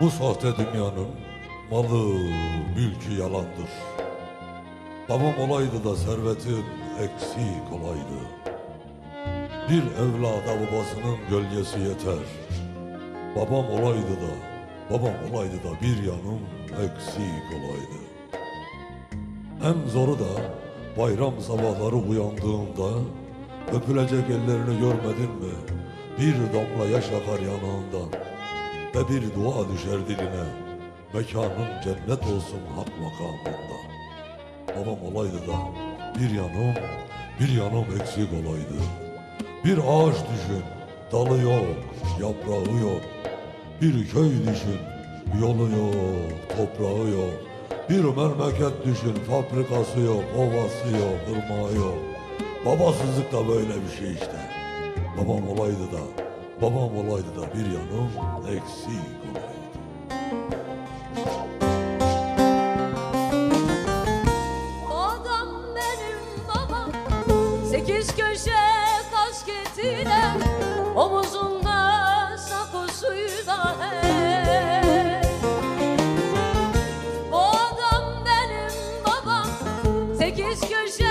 Bu sahte dünyanın malı, mülkü yalandır. Babam olaydı da servetin eksik olaydı. Bir evlada babasının gölgesi yeter. Babam olaydı da, babam olaydı da bir yanım eksik olaydı. En zoru da bayram sabahları uyandığımda öpülecek ellerini görmedin mi? Bir damla yaş akar yanağından ve bir dua düşer diline. Mekanın cennet olsun hak makamında. Babam olaydı da bir yanım, bir yanım eksik olaydı. Bir ağaç düşün, dalı yok, yaprağı yok. Bir köy düşün, yolu yok, toprağı yok. Bir memleket düşün, fabrikası yok, ovası yok, ırmağı yok. Babasızlık da böyle bir şey işte. Babam olaydı da, Babam olaydı da bir yanım eksik olaydı. Adam benim babam Sekiz köşe kasketiyle Omuzunda sakosuyla hey. Bu adam benim babam Sekiz köşe